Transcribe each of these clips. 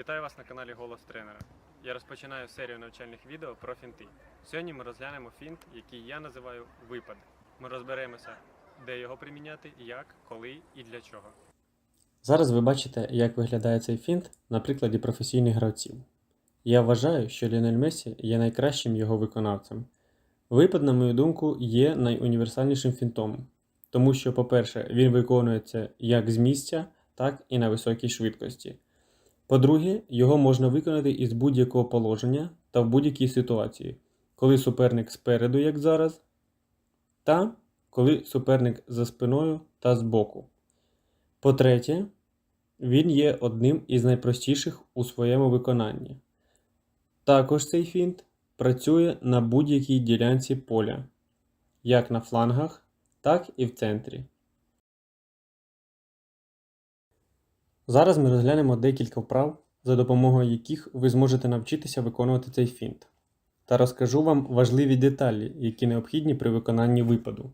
Вітаю вас на каналі Голос тренера. Я розпочинаю серію навчальних відео про фінти. Сьогодні ми розглянемо фінт, який я називаю випад. Ми розберемося, де його приміняти, як, коли і для чого. Зараз ви бачите, як виглядає цей фінт на прикладі професійних гравців. Я вважаю, що Ліонель Месі є найкращим його виконавцем. Випад, на мою думку, є найуніверсальнішим фінтом, тому що, по-перше, він виконується як з місця, так і на високій швидкості. По-друге, його можна виконати із будь-якого положення та в будь-якій ситуації, коли суперник спереду, як зараз, та коли суперник за спиною та збоку. По-третє, він є одним із найпростіших у своєму виконанні. Також цей фінт працює на будь-якій ділянці поля, як на флангах, так і в центрі. Зараз ми розглянемо декілька вправ, за допомогою яких ви зможете навчитися виконувати цей фінт, та розкажу вам важливі деталі, які необхідні при виконанні випаду.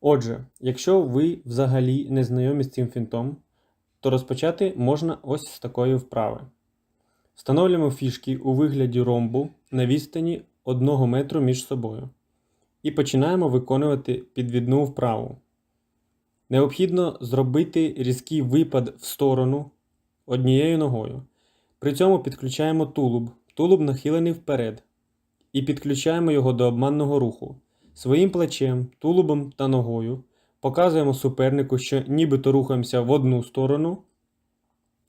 Отже, якщо ви взагалі не знайомі з цим фінтом, то розпочати можна ось з такої вправи. Встановлюємо фішки у вигляді ромбу на відстані 1 метру між собою і починаємо виконувати підвідну вправу. Необхідно зробити різкий випад в сторону однією ногою. При цьому підключаємо тулуб. Тулуб нахилений вперед. І підключаємо його до обманного руху. Своїм плечем, тулубом та ногою показуємо супернику, що нібито рухаємося в одну сторону.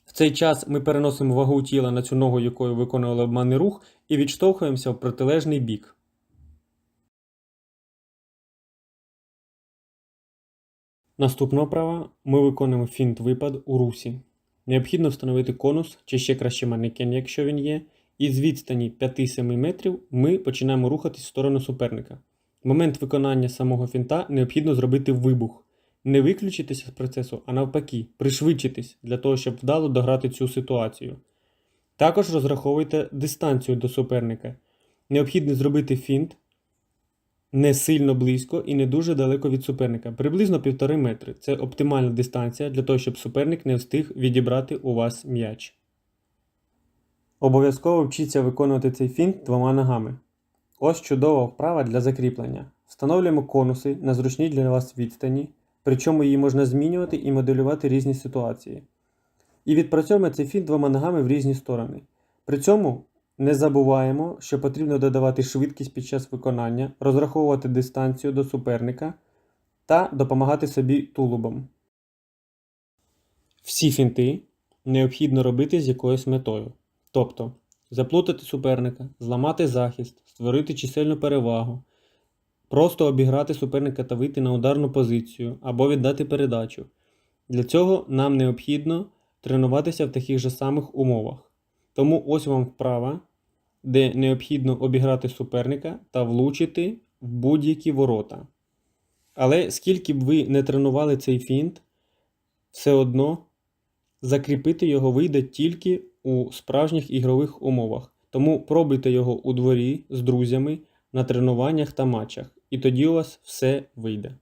В цей час ми переносимо вагу тіла на цю ногу, якою виконували обманний рух, і відштовхуємося в протилежний бік. Наступна вправа ми виконуємо фінт випад у русі. Необхідно встановити конус чи ще краще манекен, якщо він є, і з відстані 5-7 метрів ми починаємо рухатись в сторону суперника. В момент виконання самого фінта необхідно зробити вибух. Не виключитися з процесу, а навпаки, пришвидшитись для того, щоб вдало дограти цю ситуацію. Також розраховуйте дистанцію до суперника. Необхідно зробити фінт не сильно близько і не дуже далеко від суперника, приблизно 1,5 метри. Це оптимальна дистанція для того, щоб суперник не встиг відібрати у вас м'яч. Обов'язково вчіться виконувати цей фінт двома ногами. Ось чудова вправа для закріплення. Встановлюємо конуси на зручній для вас відстані, причому її можна змінювати і моделювати різні ситуації. І відпрацьовуємо цей фінт двома ногами в різні сторони. При цьому не забуваємо, що потрібно додавати швидкість під час виконання, розраховувати дистанцію до суперника та допомагати собі тулубом. Всі фінти необхідно робити з якоюсь метою. Тобто заплутати суперника, зламати захист, створити чисельну перевагу, просто обіграти суперника та вийти на ударну позицію або віддати передачу. Для цього нам необхідно тренуватися в таких же самих умовах. Тому ось вам вправа, де необхідно обіграти суперника та влучити в будь-які ворота. Але скільки б ви не тренували цей фінт, все одно закріпити його вийде тільки у справжніх ігрових умовах. Тому пробуйте його у дворі з друзями на тренуваннях та матчах, і тоді у вас все вийде.